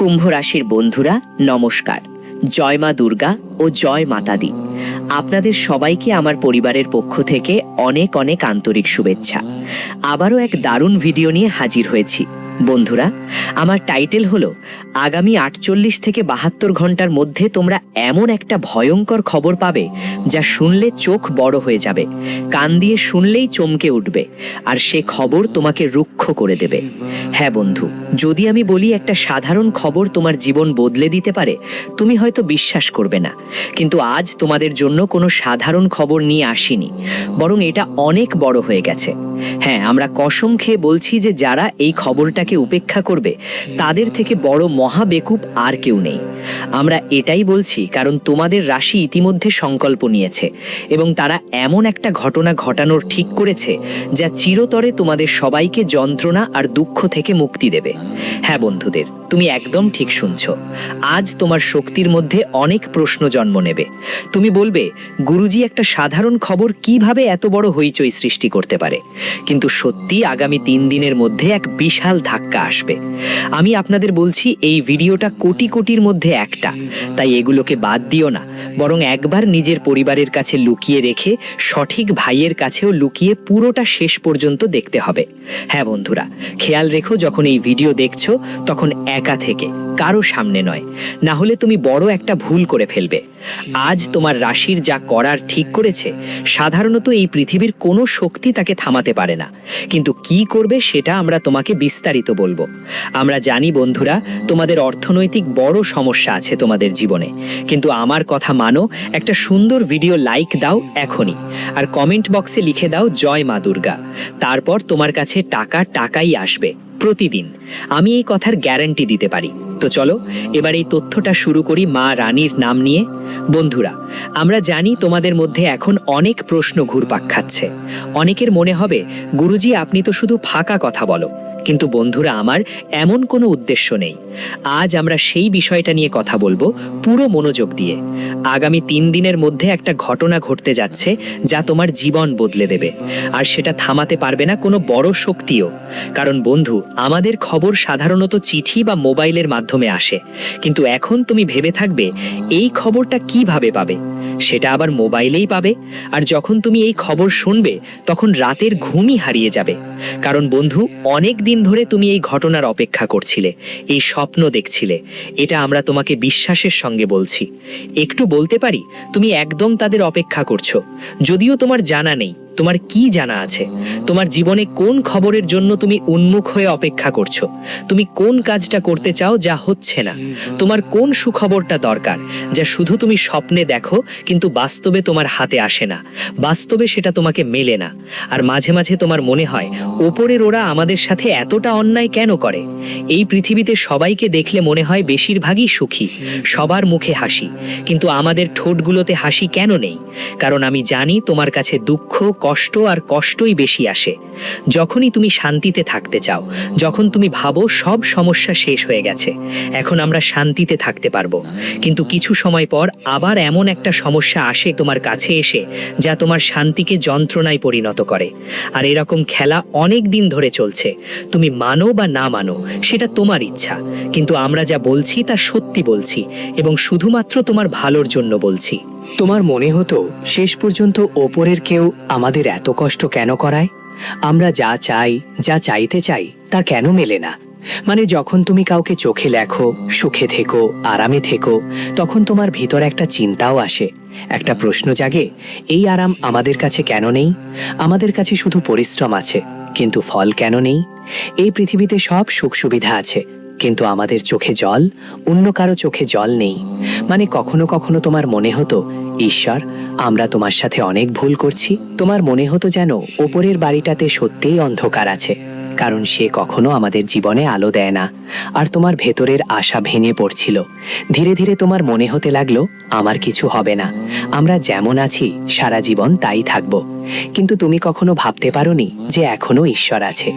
কুম্ভ রাশির বন্ধুরা, নমস্কার। জয় মা দুর্গা ও জয় মাতাদি আপনাদের সবাইকে আমার পরিবারের পক্ষ থেকে অনেক অনেক আন্তরিক শুভেচ্ছা। আবারও এক দারুণ ভিডিও নিয়ে হাজির হয়েছি। বন্ধুরা, আমার টাইটেল হলো আগামী আটচল্লিশ থেকে বাহাত্তর ঘণ্টার মধ্যে তোমরা এমন একটা ভয়ঙ্কর খবর পাবে যা শুনলে চোখ বড় হয়ে যাবে, কান দিয়ে শুনলেই চমকে উঠবে, আর সে খবর তোমাকে রুক্ষ করে দেবে। হ্যাঁ বন্ধু, যদি আমি বলি একটা সাধারণ খবর তোমার জীবন বদলে দিতে পারে, তুমি হয়তো বিশ্বাস করবে না। কিন্তু আজ তোমাদের জন্য কোনো সাধারণ খবর নিয়ে আসিনি, বরং এটা অনেক বড় হয়ে গেছে। হ্যাঁ আমরা কসম খেয়ে বলছি যে যারা এই খবরটাকে উপেক্ষা করবে, তাদের থেকে বড় বেকুব আর কেউ নেই। আমরা এটাই বলছি কারণ তোমাদের রাশি ইতিমধ্যে সংকল্প নিয়েছে এবং তারা এমন একটা ঘটনা ঘটানোর ঠিক করেছে যা চিরতরে তোমাদের সবাইকে যন্ত্রণা আর দুঃখ থেকে মুক্তি দেবে। হ্যাঁ বন্ধুদের, তুমি একদম ঠিক শুনছো। আজ তোমার শক্তির মধ্যে অনেক প্রশ্ন জন্ম নেবে। তুমি বলবে, গুরুজি, একটা সাধারণ খবর কীভাবে এত বড় হইচই সৃষ্টি করতে পারে? কিন্তু সত্যি আগামী তিন দিনের মধ্যে এক বিশাল ধাক্কা আসবে। আমি আপনাদের বলছি এই ভিডিওটা কোটি কোটির মধ্যে একটা। তাই এগুলোকে বাদ দিও না। বরং একবার নিজের পরিবারের কাছে লুকিয়ে রেখে সঠিক ভাইয়ের কাছেও লুকিয়ে পুরোটা শেষ পর্যন্ত দেখতে হবে। হ্যাঁ বন্ধুরা, খেয়াল রেখো যখন এই ভিডিও দেখছ, তখন একা থেকে, কারও সামনে নয়। না হলে তুমি বড় একটা ভুল করে ফেলবে। আজ তোমার রাশির যা করার ঠিক করেছে, সাধারণত এই পৃথিবীর কোনো শক্তি তাকে থামাতে পারে না। কিন্তু কি করবে সেটা আমরা তোমাকে বিস্তারিত বলব। আমরা জানি বন্ধুরা তোমাদের অর্থনৈতিক বড় সমস্যা আছে তোমাদের জীবনে। কিন্তু আমার কথা মানো, একটা সুন্দর ভিডিও লাইক দাও এখনই। আর কমেন্ট বক্সে লিখে দাও, জয় মা দুর্গা। তারপর তোমার কাছে টাকা টাকাই আসবে, প্রতিদিন। আমি এই কথার গ্যারান্টি দিতে পারি। তো চলো, এবার এই তথ্যটা শুরু করি মা রানীর নাম নিয়ে। বন্ধুরা, আমরা জানি তোমাদের মধ্যে এখন অনেক প্রশ্ন ঘুরপাক খাচ্ছে। অনেকের মনে হবে, গুরুজি, আপনি তো শুধু ফাঁকা কথা বলো। কিন্তু বন্ধুরা, আমার এমন কোনো উদ্দেশ্য নেই। আজ আমরা সেই বিষয়টা নিয়ে কথা বলব পুরো মনোযোগ দিয়ে। আগামী তিন দিনের মধ্যে একটা ঘটনা ঘটতে যাচ্ছে যা তোমার জীবন বদলে দেবে। আর সেটা থামাতে পারবে না কোনো বড় শক্তিও। কারণ বন্ধু, আমাদের খবর সাধারণত চিঠি বা মোবাইলের মাধ্যমে আসে। কিন্তু এখন তুমি ভেবে থাকবে, এই খবরটা কীভাবে পাবে? সেটা আবার মোবাইলেই পাবে। আর যখন তুমি এই খবর শুনবে, তখন রাতের ঘুমই হারিয়ে যাবে। কারণ বন্ধু, অনেক দিন ধরে তুমি এই ঘটনার অপেক্ষা করছিলে, এই স্বপ্ন দেখছিলে। এটা আমরা তোমাকে বিশ্বাসের সঙ্গে বলছি। একটু বলতে পারি, তুমি একদম তাদের অপেক্ষা করছ। যদিও তোমার জানা নেই তোমার কি জানা আছে? তোমার জীবনে কোন খবরের জন্য তুমি উন্মুখ হয়ে অপেক্ষা করছ? তুমি কোন কাজটা করতে চাও যা হচ্ছে না? তোমার কোন সুখবরটা দরকার? যা শুধু তুমি স্বপ্নে দেখো, কিন্তু বাস্তবে তোমার হাতে আসে না। বাস্তবে সেটা তোমাকে মেলে না। আর মাঝে মাঝে তোমার মনে হয়, ওপরের ওরা আমাদের সাথে এতটা অন্যায় কেন করে? এই পৃথিবীতে সবাইকে দেখলে মনে হয় বেশিরভাগই সুখী, সবার মুখে হাসি। কিন্তু আমাদের ঠোঁটগুলোতে হাসি কেন নেই? কারণ আমি জানি তোমার কাছে দুঃখ কষ্ট আর কষ্টই বেশি আসে। যখনই তুমি শান্তিতে থাকতে চাও, যখন তুমি ভাবো সব সমস্যা শেষ হয়ে গেছে, এখন আমরা শান্তিতে থাকতে পারব। কিন্তু কিছু সময় পর আবার এমন একটা সমস্যা আসে তোমার কাছে এসে, যা তোমার শান্তিকে যন্ত্রণায় পরিণত করে। আর এরকম খেলা অনেক দিন ধরে চলছে। তুমি মানো বা না মানো, সেটা তোমার ইচ্ছা। কিন্তু আমরা যা বলছি তা সত্যি বলছি এবং শুধুমাত্র তোমার ভালোর জন্য বলছি। তোমার মনে হতো শেষ পর্যন্ত ওপরের কেউ আমাদের এত কষ্ট কেন করায়? আমরা যা চাই, যা চাইতে চাই, তা কেন মেলে না? মানে যখন তুমি কাউকে চোখে লেখো, সুখে থেকো, আরামে থেকো, তখন তোমার ভিতর একটা চিন্তাও আসে। একটা প্রশ্ন জাগে, এই আরাম আমাদের কাছে কেন নেই? আমাদের কাছে শুধু পরিশ্রম আছে, কিন্তু ফল কেন নেই? এই পৃথিবীতে সব সুখ সুবিধা আছে। কিন্তু আমাদের চোখে জল, অন্য কারও চোখে জল নেই। মানে কখনো কখনো তোমার মনে হতো, ঈশ্বর, আমরা তোমার সাথে অনেক ভুল করছি। তোমার মনে হতো যেন ওপরের বাড়িটাতে সত্যিই অন্ধকার আছে, কারণ সে কখনো আমাদের জীবনে আলো দেয় না, আর তোমার ভেতরের আশা ভেঙে পড়ছিল। ধীরে ধীরে তোমার মনে হতে লাগল, আমার কিছু হবে না, আমরা যেমন আছি, সারা জীবন তাই থাকব। কিন্তু তুমি কখনো ভাবতে পারোনি যে এখনও ঈশ্বর আছে।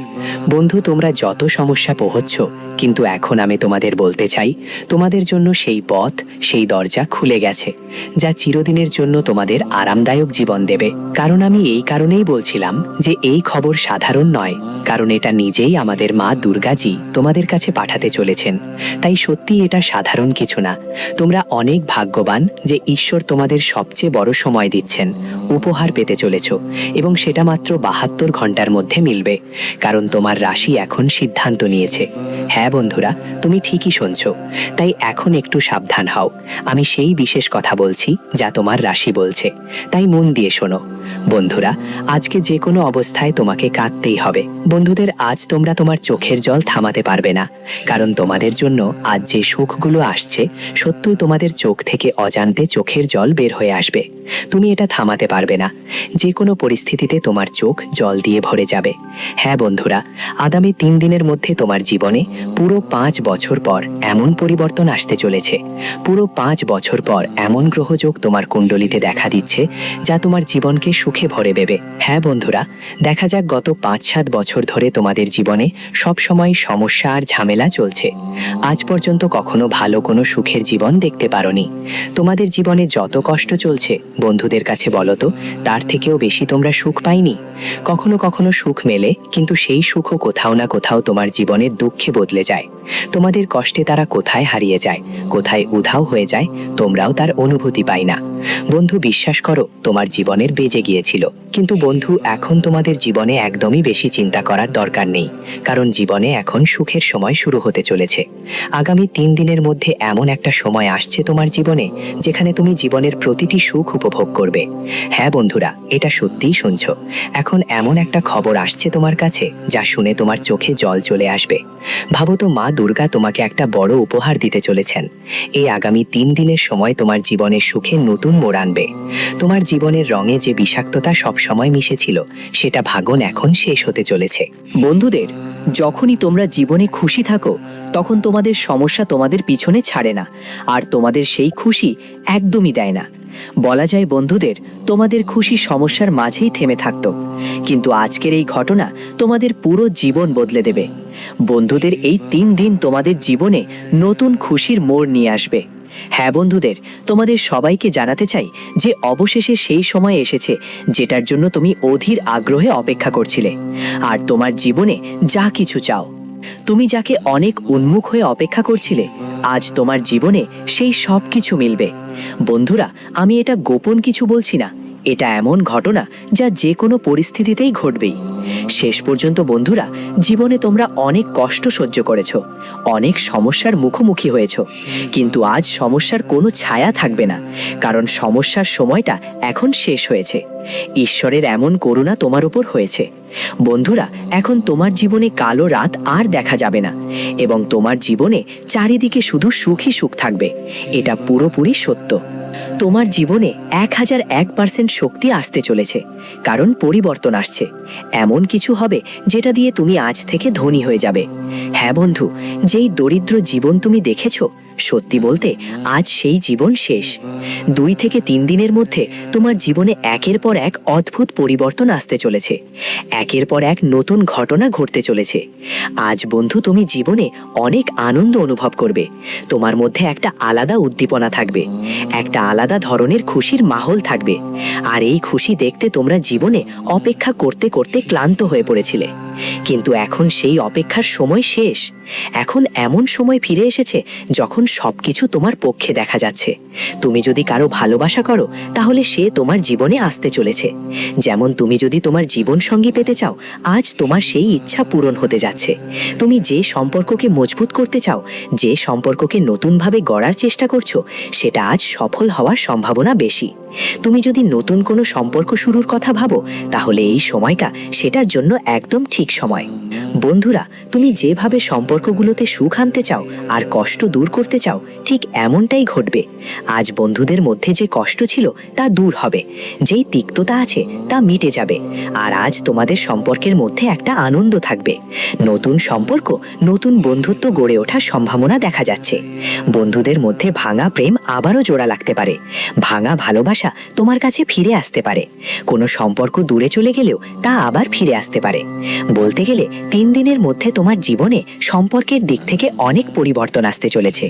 বন্ধু, তোমরা যত সমস্যা পোহচ্ছ কিন্তু এখন আমি তোমাদের বলতে চাই, তোমাদের জন্য সেই পথ, সেই দরজা খুলে গেছে, যা চিরদিনের জন্য তোমাদের আরামদায়ক জীবন দেবে। কারণ আমি এই কারণেই বলছিলাম যে এই খবর সাধারণ নয়, কারণ এটা নিজেই আমাদের মা দুর্গাজি তোমাদের কাছে পাঠাতে চলেছেন। তাই সত্যি এটা সাধারণ কিছু না। তোমরা অনেক ভাগ্যবান যে ঈশ্বর তোমাদের সবচেয়ে বড় সময় দিচ্ছেন, উপহার পেতে চলেছ, এবং সেটা মাত্র বাহাত্তর ঘণ্টার মধ্যে মিলবে, কারণ তোমার রাশি এখন সিদ্ধান্ত নিয়েছে। হ্যাঁ বন্ধুরা, তুমি ঠিকই শুনছ। তাই এখন একটু সাবধান হও। আমি সেই বিশেষ কথা বলছি যা তোমার রাশি বলছে। তাই মন দিয়ে শোনো। বন্ধুরা, আজকে যে কোনো অবস্থায় তোমাকে কাঁদতেই হবে। বন্ধুদের, আজ তোমরা তোমার চোখের জল থামাতে পারবে না। কারণ তোমাদের জন্য আজ যে সুখগুলো আসছে, সত্যই তোমাদের চোখ থেকে অজান্তে চোখের জল বের হয়ে আসবে। তুমি এটা থামাতে পারবে না। যে কোনো পরিস্থিতিতে তোমার চোখ জল দিয়ে ভরে যাবে। হ্যাঁ বন্ধুরা, আগামী তিন দিনের মধ্যে তোমার জীবনে পুরো পাঁচ বছর পর এমন পরিবর্তন আসতে চলেছে। পুরো পাঁচ বছর পর এমন গ্রহযোগ তোমার কুণ্ডলিতে দেখা দিচ্ছে, যা তোমার জীবনকে সুখে ভরে দেবে হ্যাঁ বন্ধুরা, দেখা যাক গত পাঁচ সাত বছর ধরে তোমাদের জীবনে সব সময় সমস্যা আর ঝামেলা চলছে। আজ পর্যন্ত কখনো ভালো কোনো সুখের জীবন দেখতে পারোনি। তোমাদের জীবনে যত কষ্ট চলছে, বন্ধুদের কাছে বলো তো, তার থেকেও বেশি তোমরা সুখ পাইনি? কখনো কখনো সুখ মেলে, কিন্তু সেই সুখও কোথাও না কোথাও তোমার জীবনের দুঃখে বদলে যায়। তোমাদের কষ্টে তারা কোথায় হারিয়ে যায়, কোথায় উধাও হয়ে যায়, তোমরাও তার অনুভূতি পাই না। বন্ধু, বিশ্বাস করো, তোমার জীবনের বেজে গিয়েছিল। কিন্তু বন্ধু, এখন তোমাদের জীবনে একদমই বেশি চিন্তা করার দরকার নেই, কারণ জীবনে এখন সুখের সময় শুরু হতে চলেছে। আগামী তিন দিনের মধ্যে এমন একটা সময় আসছে তোমার জীবনে, যেখানে তুমি জীবনের প্রতিটি সুখ উপভোগ করবে। হ্যাঁ বন্ধুরা, এটা সত্যিই শুনছো। এখন এমন একটা খবর আসছে তোমার কাছে, যা শুনে তোমার চোখে জল চলে আসবে। ভাবো তো মা দুর্গা তোমাকে একটা বড় উপহার দিতে চলেছেন। এই আগামী তিন দিনের সময় তোমার জীবনের সুখে নতুন মোড় আনবে। তোমার জীবনের রঙে যে বিষাক্ততা সব সময় মিশেছিল, সেটা ভাগন এখন শেষ হতে চলেছে। বন্ধুদের, যখনই তোমরা জীবনে খুশি থাকো, তখন তোমাদের সমস্যা তোমাদের পিছনে ছাড়ে না, আর তোমাদের সেই খুশি একদমই দেয় না। বলা যায় বন্ধুদের, তোমাদের খুশি সমস্যার মাঝেই থেমে থাকতো, কিন্তু আজকের এই ঘটনা তোমাদের পুরো জীবন বদলে দেবে। বন্ধুদের এই তিন দিন তোমাদের জীবনে নতুন খুশির মোড় নিয়ে আসবে। হ্যাঁ বন্ধুদের, তোমাদের সবাইকে জানাতে চাই যে অবশেষে সেই সময় এসেছে যেটার জন্য তুমি অধীর আগ্রহে অপেক্ষা করছিলে। আর তোমার জীবনে যা কিছু চাও। তুমি যাকে অনেক উন্মুখ হয়ে অপেক্ষা করছিলে, আজ তোমার জীবনে সেই সব কিছু মিলবে। বন্ধুরা, আমি এটা গোপন কিছু বলছি না। এটা এমন ঘটনা যা যে কোনো পরিস্থিতিতেই ঘটবেই। শেষ পর্যন্ত বন্ধুরা, জীবনে তোমরা অনেক কষ্ট সহ্য করেছ, অনেক সমস্যার মুখোমুখি হয়েছো। কিন্তু আজ সমস্যার কোনো ছায়া থাকবে না, কারণ সমস্যার সময়টা এখন শেষ হয়েছে। ঈশ্বরের এমন করুণা তোমার উপর হয়েছে। বন্ধুরা, এখন তোমার জীবনে কালো রাত আর দেখা যাবে না, এবং তোমার জীবনে চারিদিকে শুধু সুখই সুখ থাকবে। এটা পুরোপুরি সত্য। তোমার জীবনে এক হাজার এক পার্সেন্ট শক্তি আসতে চলেছে, কারণ পরিবর্তন আসছে। এমন কিছু হবে যেটা দিয়ে তুমি আজ থেকে ধনী হয়ে যাবে। হ্যাঁ বন্ধু, যেই দরিদ্র জীবন তুমি দেখেছ সত্যি বলতে, আজ সেই জীবন শেষ। দুই থেকে তিন দিনের মধ্যে তোমার জীবনে একের পর এক অদ্ভুত পরিবর্তন আসতে চলেছে। একের পর এক নতুন ঘটনা ঘটতে চলেছে। আজ বন্ধু, তুমি জীবনে অনেক আনন্দ অনুভব করবে। তোমার মধ্যে একটা আলাদা উদ্দীপনা থাকবে। একটা আলাদা ধরনের খুশির মাহল থাকবে। আর এই খুশি দেখতে তোমরা জীবনে অপেক্ষা করতে করতে ক্লান্ত হয়ে পড়েছিলে। কিন্তু এখন সেই অপেক্ষার সময় শেষ। এখন এমন সময় ফিরে এসেছে যখন সবকিছু তোমার পক্ষে দেখা যাচ্ছে। তুমি যদি কারও ভালোবাসা করো, তাহলে সে তোমার জীবনে আসতে চলেছে। যেমন তুমি যদি তোমার জীবন সঙ্গী পেতে চাও, আজ তোমার সেই ইচ্ছা পূরণ হতে যাচ্ছে। তুমি যে সম্পর্ককে মজবুত করতে চাও, যে সম্পর্ককে নতুনভাবে গড়ার চেষ্টা করছ, সেটা আজ সফল হওয়ার সম্ভাবনা বেশি। তুমি যদি নতুন কোনো সম্পর্ক শুরুর কথা ভাবো, তাহলে এই সময়টা সেটার জন্য একদম ঠিক সময়। বন্ধুরা, তুমি যেভাবে সম্পর্কগুলোতে সুখ আনতে চাও আর কষ্ট দূর করতে চাও, ঠিক এমনটাই ঘটবে। আজ বন্ধুদের মধ্যে যে কষ্ট ছিল, তা দূর হবে। যেই তিক্ততা আছে, তা মিটে যাবে। আর আজ তোমাদের সম্পর্কের মধ্যে একটা আনন্দ থাকবে। নতুন সম্পর্ক, নতুন বন্ধুত্ব গড়ে ওঠার সম্ভাবনা দেখা যাচ্ছে। বন্ধুদের মধ্যে ভাঙা প্রেম আবারও জোড়া লাগতে পারে। ভাঙা ভালোবাসা তোমার কাছে ফিরে আসতে পারে। কোনো সম্পর্ক দূরে চলে গেলেও তা আবার ফিরে আসতে পারে। বলতে গেলে তিন দিনের মধ্যে তোমার জীবনে সম্পর্কের দিক থেকে অনেক পরিবর্তন আসতে চলেছে।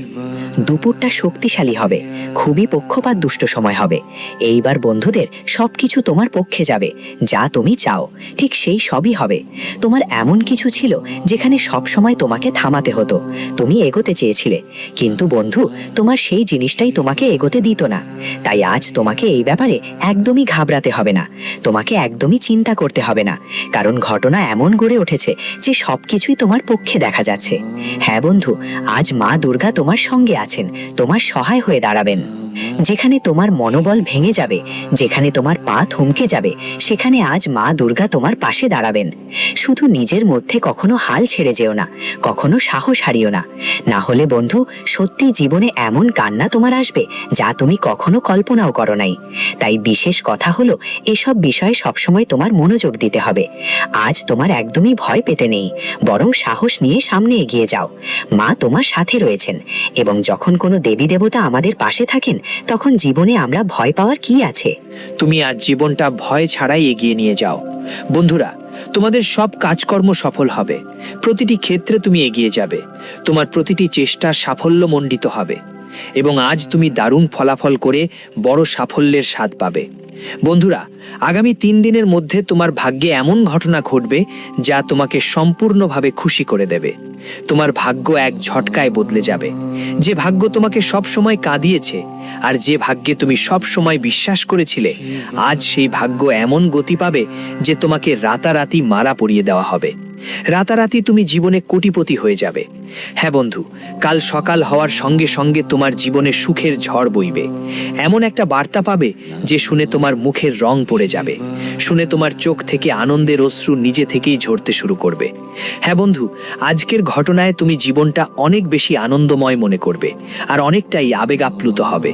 দুপুরটা শক্তিশালী হবে, খুবই পক্ষপাত দুষ্ট সময় হবে। এইবার বন্ধুদের সবকিছু তোমার পক্ষে যাবে, যা তুমি চাও, ঠিক সেই সবই হবে। তোমার এমন কিছু ছিল যেখানে সব সময় তোমাকে থামাতে হতো, তুমি এগোতে চেয়েছিলে, কিন্তু বন্ধু, তোমার সেই জিনিসটাই তোমাকে এগোতে দিত না। তাই আজ তোমাকে এই ব্যাপারে একদমই ঘাবড়াতে হবে না। তোমাকে একদমই চিন্তা করতে হবে না। কারণ ঘটনা এমন গড়ে উঠেছে যে সব কিছুই তোমার পক্ষে দেখা যাচ্ছে। হ্যাঁ বন্ধু, আজ মা দুর্গা তোমার সঙ্গে আছেন। তোমার সহায় হয়ে দাঁড়াবেন। যেখানে তোমার মনোবল ভেঙে যাবে, যেখানে তোমার পা থমকে যাবে, সেখানে আজ মা দুর্গা তোমার পাশে দাঁড়াবেন। শুধু নিজের মধ্যে কখনো হাল ছেড়ে যেও না, কখনো সাহস হারিও না। না হলে বন্ধু, সত্যি জীবনে এমন কান্না তোমার আসবে, যা তুমি কখনো কল্পনাও করো নাই। তাই বিশেষ কথা হলো, এসব বিষয়ে সবসময় তোমার মনোযোগ দিতে হবে। আজ তোমার একদমই ভয় পেতে নেই, বরং সাহস নিয়ে সামনে এগিয়ে যাও। মা তোমার সাথে রয়েছেন, এবং যখন কোনো দেবী দেবতা আমাদের পাশে থাকেন তখন জীবনে আমরা ভয় পাওয়ার কি আছে? তুমি আজ জীবনটা ভয় ছাড়াই এগিয়ে নিয়ে যাও। বন্ধুরা, তোমাদের সব কাজকর্ম সফল হবে। প্রতিটি ক্ষেত্রে তুমি এগিয়ে যাবে। তোমার প্রতিটি চেষ্টা সাফল্য মণ্ডিত হবে। এবং আজ তুমি দারুণ ফলাফল করে বড় সাফল্যের স্বাদ পাবে। বন্ধুরা, আগামী তিন দিনের মধ্যে তোমার ভাগ্যে এমন ঘটনা ঘটবে যা তোমাকে সম্পূর্ণভাবে খুশি করে দেবে। তোমার ভাগ্য এক ঝটকায় বদলে যাবে। যে ভাগ্য তোমাকে সব সময় কাঁদিয়েছে আর যে ভাগ্যে তুমি সব সময় বিশ্বাস করেছিলে, আজ সেই ভাগ্য এমন গতি পাবে যে তোমাকে রাতারাতি মারা পরিয়ে দেওয়া হবে। রাতারাতি তুমি জীবনে কোটিপতি হয়ে যাবে। হ্যাঁ বন্ধু, কাল সকাল হওয়ার সঙ্গে সঙ্গে তোমার জীবনে সুখের ঝড় বইবে। এমন একটা বার্তা পাবে যে শুনে তোমার মুখের রং পড়ে যাবে। শুনে তোমার চোখ থেকে আনন্দের অশ্রু নিজে থেকেই ঝরতে শুরু করবে। হ্যাঁ বন্ধু, আজকের ঘটনায় তুমি জীবনটা অনেক বেশি আনন্দময় মনে করবে আর অনেকটাই আবেগ আপ্লুত হবে।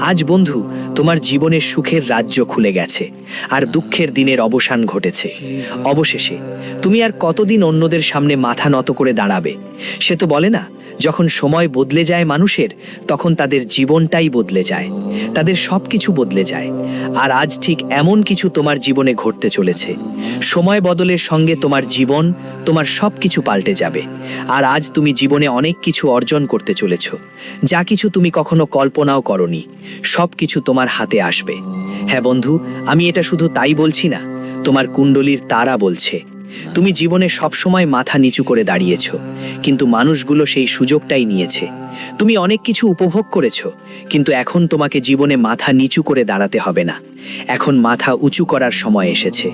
আজ বন্ধু, তোমার জীবনের সুখের রাজ্য খুলে গেছে আর দুঃখের দিনের অবসান ঘটেছে। অবশেষে, তুমি আর কতদিন অন্যদের সামনে মাথা নত করে দাঁড়াবে। সে তো বলে না, যখন সময় বদলে যায় মানুষের, তখন তাদের জীবনটাই বদলে যায়। তাদের সব কিছু বদলে যায়। আর আজ ঠিক এমন কিছু তোমার জীবনে ঘটতে চলেছে। সময় বদলের সঙ্গে তোমার জীবন, তোমার সব কিছু পাল্টে যাবে। আর আজ তুমি জীবনে অনেক কিছু অর্জন করতে চলেছ। যা কিছু তুমি কখনো কল্পনাও করনি। সব কিছু তোমার হাতে আসবে। হ্যাঁ বন্ধু, আমি এটা শুধু তাই বলছি না, তোমার কুণ্ডলীর তারা বলছে। তুমি জীবনে সবসময় মাথা নিচু করে দাঁড়িয়েছ, কিন্তু মানুষগুলো সেই সুযোগটাই নিয়েছে। তুমি অনেক কিছু উপভোগ করেছ, কিন্তু এখন তোমাকে জীবনে মাথা নিচু করে দাঁড়াতে হবে না। এখন মাথা উঁচু করার সময় এসেছে,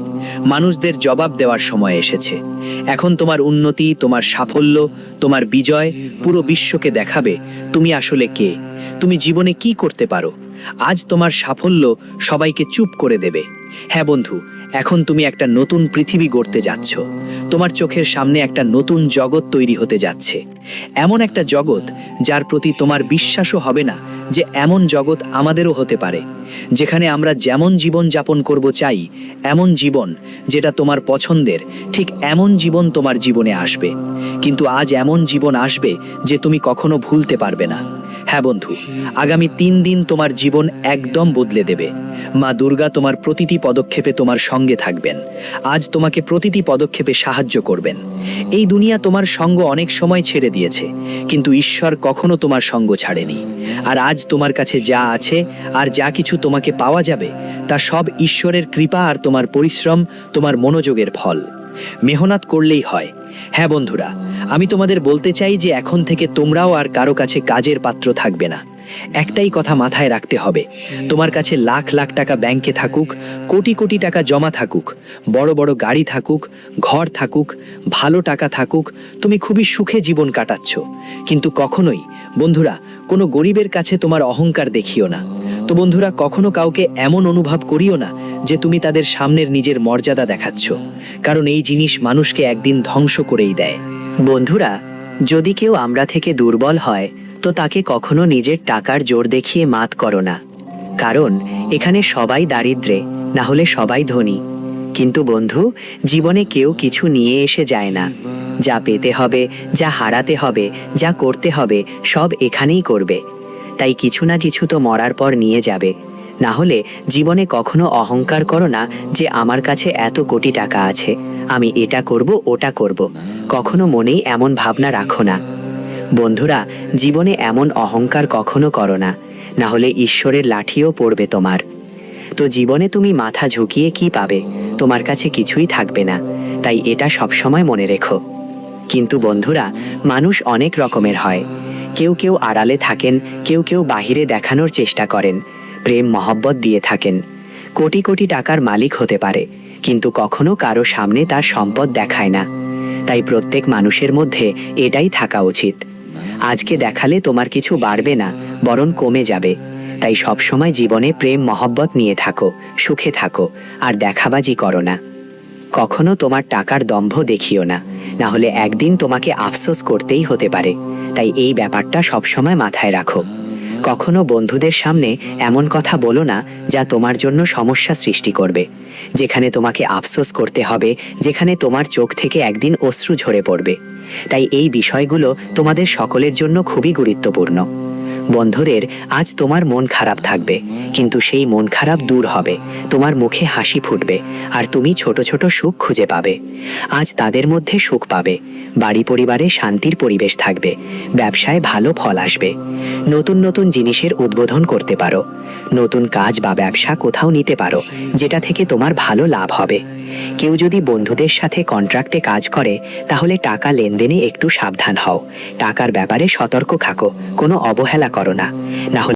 মানুষদের জবাব দেওয়ার সময় এসেছে। এখন তোমার উন্নতি, তোমার সাফল্য, তোমার বিজয় পুরো বিশ্বকে দেখাবে, তুমি আসলে কে? তুমি জীবনে কি করতে পারো? আজ তোমার সাফল্য সবাইকে চুপ করে দেবে। হ্যাঁ বন্ধু, এখন তুমি একটা নতুন পৃথিবী গড়তে যাচ্ছ। তোমার চোখের সামনে একটা নতুন জগৎ তৈরি হতে যাচ্ছে। এমন একটা জগৎ যার প্রতি তোমার বিশ্বাসও হবে না যে এমন জগৎ আমাদেরও হতে পারে। যেখানে আমরা যেমন জীবন যাপন করব চাই, এমন জীবন যেটা তোমার পছন্দের ঠিক এমন জীবন তোমার জীবনে আসবে। কিন্তু আজ এমন জীবন আসবে যে তুমি কখনো ভুলতে পারবে না। হ্যাঁ বন্ধু, আগামী তিন দিন তোমার জীবন একদম বদলে দেবে। মা দুর্গা তোমার প্রতিটি পদক্ষেপে তোমার সঙ্গে থাকবেন। আজ তোমাকে প্রতিটি পদক্ষেপে সাহায্য করবেন। এই দুনিয়া তোমার সঙ্গ অনেক সময় ছেড়ে দিয়েছে, কিন্তু ঈশ্বর কখনো তোমার সঙ্গ ছাড়েনি। আর আজ তোমার কাছে যা আছে আর যা কিছু তোমাকে পাওয়া যাবে, তা সব ঈশ্বরের কৃপা আর তোমার পরিশ্রম, তোমার মনোযোগের ফল। মেহনত করলেই হয়। হ্যাঁ বন্ধুরা আমি তোমাদের বলতে চাই যে এখন থেকে তোমরাও আর কারও কাছে কাজের পাত্র থাকবে না। একটাই কথা মাথায় রাখতে হবে। তোমার কাছে লাখ লাখ টাকা ব্যাংকে থাকুক, কোটি কোটি টাকা জমা থাকুক, বড় বড় গাড়ি থাকুক, ঘর থাকুক, ভালো টাকা থাকুক, তুমি খুবই সুখে জীবন কাটাচ্ছ। কিন্তু কখনোই, বন্ধুরা, কোনো গরিবের কাছে তোমার অহংকার দেখিও না। তো বন্ধুরা, কখনো কাউকে এমন অনুভব করিও না যে তুমি তাদের সামনের নিজের মর্যাদা দেখাচ্ছ। কারণ এই জিনিস মানুষকে একদিন ধ্বংস করেই দেয়। বন্ধুরা, যদি কেউ আমরা থেকে দুর্বল হয়, তো তাকে কখনো নিজের টাকার জোর দেখিয়ে মাত করো না। কারণ, এখানে সবাই দারিদ্রে, না হলে সবাই ধনী। কিন্তু বন্ধু, জীবনে কেউ কিছু নিয়ে এসে যায় না। যা পেতে হবে, যা হারাতে হবে, যা করতে হবে, সব এখানেই করবে। তাই কিছু না কিছু তো মরার পর নিয়ে যাবে। না হলে জীবনে কখনো অহংকার করো না যে আমার কাছে এত কোটি টাকা আছে। আমি এটা করব, ওটা করব। কখনো মনেই এমন ভাবনা রাখো না। বন্ধুরা, জীবনে এমন অহংকার কখনো করো না। না হলে ঈশ্বরের লাঠিও পড়বে তোমার। তো জীবনে তুমি মাথা ঝুঁকিয়ে কি পাবে? তোমার কাছে কিছুই থাকবে না। তাই এটা সবসময় মনে রেখো। কিন্তু বন্ধুরা, মানুষ অনেক রকমের হয়। কেউ কেউ আড়ালে থাকেন, কেউ কেউ বাহিরে দেখানোর চেষ্টা করেন। প্রেম মহব্বত দিয়ে থাকেন। কোটি কোটি টাকার মালিক হতে পারে, কিন্তু কখনো কারও সামনে তার সম্পদ দেখায় না। তাই প্রত্যেক মানুষের মধ্যে এটাই থাকা উচিত। আজকে দেখালে তোমার কিছু বাড়বে না, বরং কমে যাবে। তাই সবসময় জীবনে প্রেম মহব্বত নিয়ে থাকো, সুখে থাকো, আর দেখাবাজি করো না। কখনো তোমার টাকার দম্ভ দেখিও না না হলে একদিন তোমাকে আফসোস করতেই হতে পারে। তাই এই ব্যাপারটা সবসময় মাথায় রাখো। কখনো বন্ধুদের সামনে এমন কথা বলো না যা তোমার জন্য সমস্যা সৃষ্টি করবে। যেখানে তোমাকে আফসোস করতে হবে, যেখানে তোমার চোখ থেকে একদিন অশ্রু ঝরে পড়বে। তাই এই বিষয়গুলো তোমাদের সকলের জন্য খুবই গুরুত্বপূর্ণ। বন্ধুদের, আজ তোমার মন খারাপ থাকবে, কিন্তু সেই মন খারাপ দূর হবে, তোমার মুখে হাসি ফুটবে, আর তুমি ছোট ছোট সুখ খুঁজে পাবে। আজ তাদের মধ্যে সুখ পাবে, বাড়ি পরিবারে শান্তির পরিবেশ থাকবে, ব্যবসায় ভালো ফল আসবে। নতুন নতুন জিনিসের উদ্বোধন করতে পারো নতুন কাজ বা ব্যবসা কোথাও নিতে পারো, যেটা থেকে তোমার ভালো লাভ হবে। কেউ যদি বন্ধুদের সাথে কন্ট্রাক্টে কাজ করে, তাহলে টাকা লেনদেনে একটু সাবধান হও। টাকার ব্যাপারে সতর্ক থাকো, কোনো অবহেলা করো না। হলে